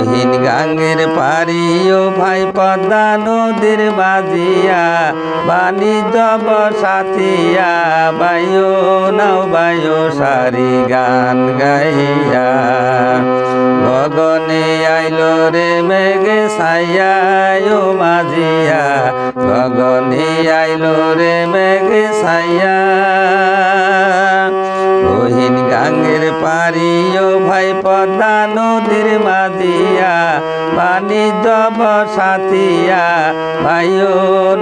রহিন গাঙ্গের পারিও ভাই পদ্মা নদীর বাজিয়া বাণিজ্য সাথিয়া বায়ু নাও বায়ু সারি গান গাইয়া। গগনে আইলো রে মেঘে সাইয়া ও মাঝিয়া। গগনে আইলো রে মেঘে রহিন গাঙ্গের পারিও ভাই পদ্মা নদীর মাদিয়া, বাণিজ্য সাথিয়া বায়ু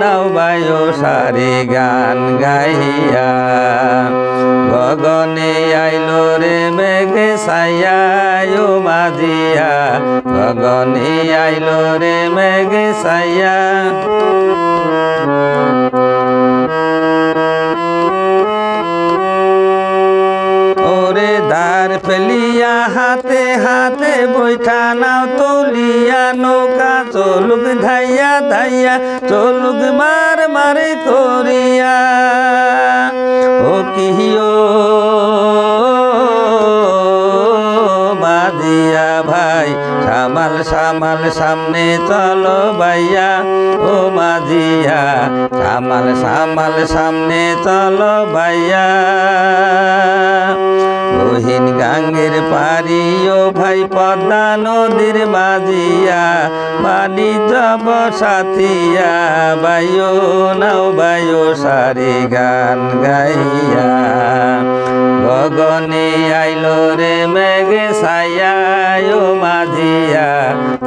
নাও বায়ু সারি গান গাইয়া। গগনে আইলো রে মেঘে সাইয়া ও মাঝিয়া গগনে আইলো রে মেঘে সাইয়া দার ফেলিয়া হাতে হাতে বৈঠা নাও তুলিয়া, নৌকা চলুক ধাইয়া ধাইয়া, চলুক মার মারে করিয়া। ও কিহিও সামাল সামনে চলো বাইয়া ও মাঝিয়া সামাল সামাল সামনে চলো বাইয়া রহিন গাঙ্গের পারিও ভাই পদ্মা নদীর মাঝিয়া। বাণিজ্য সাথিয়া বায়ু নাও বায়ু সারি গান গাইয়া। গগনে আইলো রে মেঘে সাইয়া ও মাঝিয়া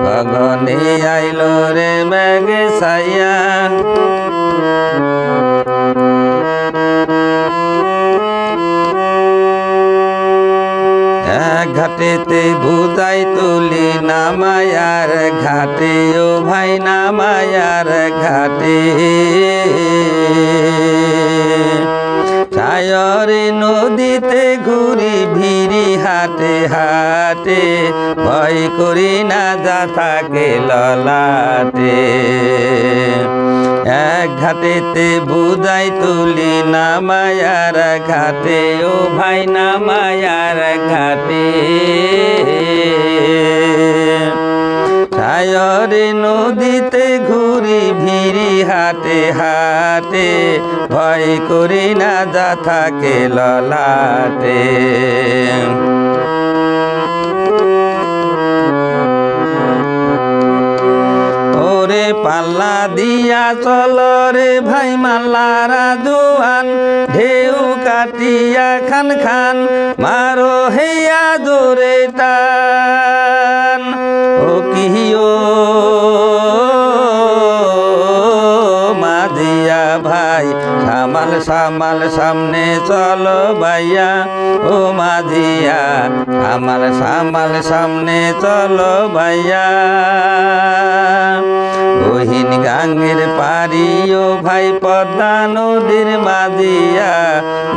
গগনে আইলো রে মেঘে সাইয়া ঘাটেতে বুদাই তুলি নামায়ার ঘাটে, ও ভাই নামায়ার ঘাটে। ছায়রে নদীতে ঘুরি ভিড়ি হাটে হাটে ভয় করি না, যা থাকে ললাটে। এক ঘাটেতে বুদাই তুলি নামায়ার ঘাটে, ও ভাই নামায়ার ঘাটে। ছায়রে নদীতে ঘুরি, ভিড়ি হাটে হাটে, ভয় করি না, যা থাকে ললাটে। ওরে পাল্লা দিয়া চল রে ভাই মাল্লারা জোয়ান ঢেউ কাটিয়া খান খান, মারো হেয়া জোরে টান। ও কিহিও মাদিয়া ভাই, সামাল সামাল সামনে চলো বাইয়া ও মাঝিয়া সামাল সামাল সামনে চলো বাইয়া রহিন গাঙ্গের পারিও ভাই পদ্মা নদীর মাঝিয়া,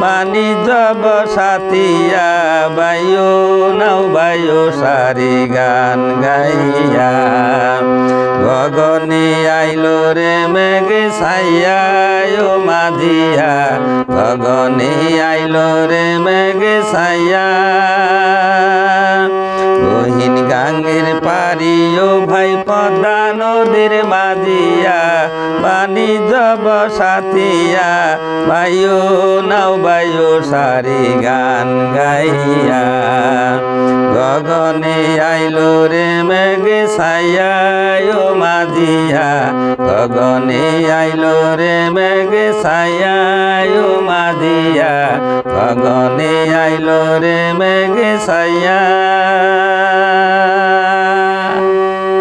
বাণিজ্য সাথিয়া বায়ু নাও বায়ু সারি গান গাইয়া। গগনে আইলো রে মেঘে সাইয়া ও মাঝিয়া, গগনে আইলো রে মেঘে সাইয়া সাথিয়া বায়ু নাও বায়ু সারি গান গাইয়া। গগনে আইলো রে মেঘে সাইয়া ও মাঝিয়া। গগনে আইলো রে মেঘে সাইয়া ও মাঝিয়া। গগনে আইলো রে মেঘে সাইয়া